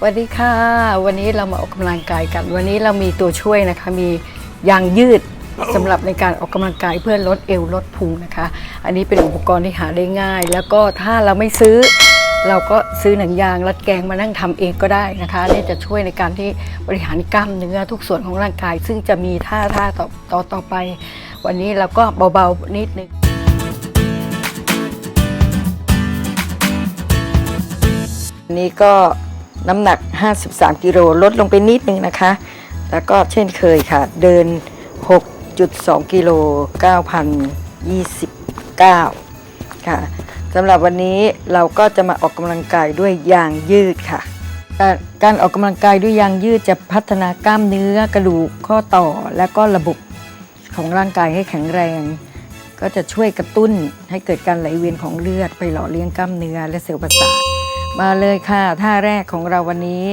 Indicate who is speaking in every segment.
Speaker 1: สวัสดีค่ะ วันนี้เรามาออกกำลังกายกัน วันนี้เรามีตัวช่วยนะคะ มียางยืดสำหรับในการออกกำลังกายเพื่อลดเอวลดพุงนะคะ อันนี้เป็นอุปกรณ์ที่หาได้ง่าย แล้วก็ถ้าเราไม่ซื้อ เราก็ซื้อหนังยางรัดแกงมานั่งทำเองก็ได้นะคะนี่จะช่วยในการที่บริหารกล้ามเนื้อทุกส่วนของร่างกาย ซึ่งจะมีท่าท่าต่อต่อต่อไป วันนี้เราก็เบาๆนิดนึงนนี้ก็ น้ำหนัก 53 กิโลลดลงไปนิดนึงนะคะ แล้วก็เช่นเคยค่ะ เดิน 6.2 กิโล 9,029 ค่ะสำหรับวันนี้เราก็จะมาออกกำลังกายด้วยยางยืดค่ะการการออกกำลังกายด้วยยางยืดจะพัฒนากล้ามเนื้อกระดูกข้อต่อและก็ระบบของร่างกายให้แข็งแรง ก็จะช่วยกระตุ้นให้เกิดการไหลเวียนของเลือดไปหล่อเลี้ยงกล้ามเนื้อและเซลล์ประสาท มาเลยค่ะ ท่าแรกของเราวันนี้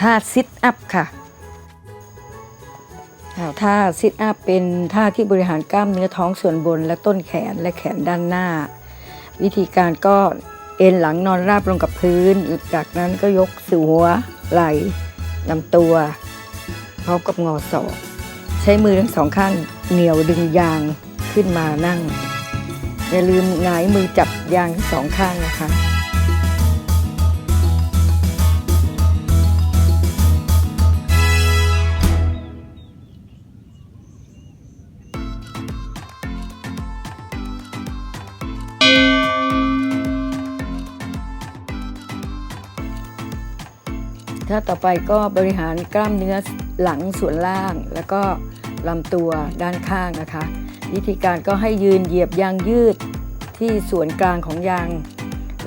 Speaker 1: ท่าซิทอัพค่ะท่าซิทอัพเป็นท่าที่บริหารกล้ามเนื้อท้องส่วนบน และต้นแขนและแขนด้านหน้า วิธีการก็เอ็นหลังนอนราบลงกับพื้น จากนั้นก็ยกสูหัว ไหล่ลำตัว พร้อมกับงอศอกใช้มือทั้งสองข้างเหนี่ยวดึงยางขึ้นมานั่ง อย่าลืมหงายมือจับยางทั้งสองข้างนะคะ ถ้าต่อไปก็บริหารกล้ามเนื้อหลังส่วนล่าง แล้วก็ลำตัวด้านข้างนะคะ วิธีการก็ให้ยืนเหยียบยางยืดที่ส่วนกลางของยาง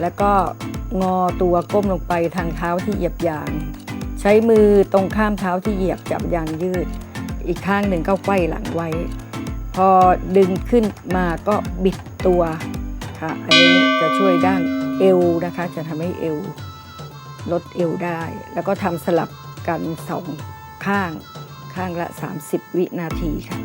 Speaker 1: แล้วก็งอตัวก้มลงไปทางเท้าที่เหยียบยาง ใช้มือตรงข้ามเท้าที่เหยียบจับยางยืด อีกข้างหนึ่งก็ไขว้หลังไว้ พอดึงขึ้นมาก็บิดตัวค่ะ อันนี้จะช่วยด้านเอวนะคะ จะทำให้เอว ลดเอวได้ แล้วก็ทำสลับกันสองข้างข้างละ 30 วินาทีค่ะ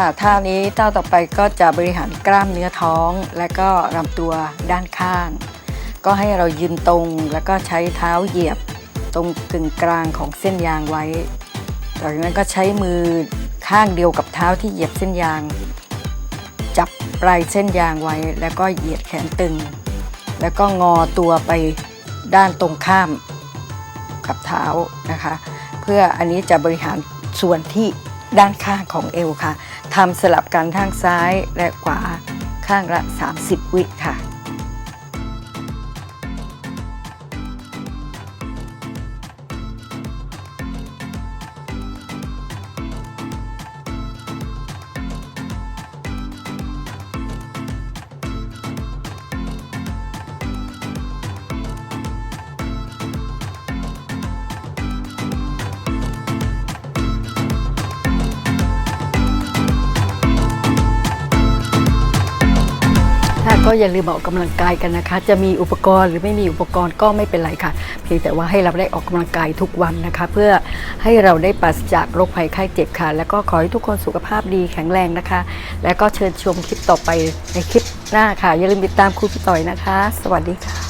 Speaker 1: ค่ะท่านี้ท่าต่อไปก็จะบริหารกล้ามเนื้อท้อง และก็ลำตัวด้านข้าง ก็ให้เรายืนตรงแล้วก็ใช้เท้าเหยียบตรงกึ่งกลางของเส้นยางไว้ จากนั้นก็ใช้มือข้างเดียวกับเท้าที่เหยียบเส้นยาง จับปลายเส้นยางไว้ แล้วก็เหยียดแขนตึง แล้วก็งอตัวไปด้านตรงข้ามกับเท้านะคะ เพื่ออันนี้จะบริหารส่วนที่ ด้านข้างของเอวค่ะทำสลับกันข้างซ้ายและขวาข้างละ 30 วิค่ะ ก็อย่าลืมออกกำลังกายกันนะคะ จะมีอุปกรณ์หรือไม่มีอุปกรณ์ก็ไม่เป็นไรค่ะ เพียงแต่ว่าให้เราได้ออกกำลังกายทุกวันนะคะ เพื่อให้เราได้ปราศจากโรคภัยไข้เจ็บค่ะ แล้วก็ขอให้ทุกคนสุขภาพดีแข็งแรงนะคะ แล้วก็เชิญชมคลิปต่อไปในคลิปหน้าค่ะ อย่าลืมติดตามครูพี่ต่อยนะคะ สวัสดีค่ะ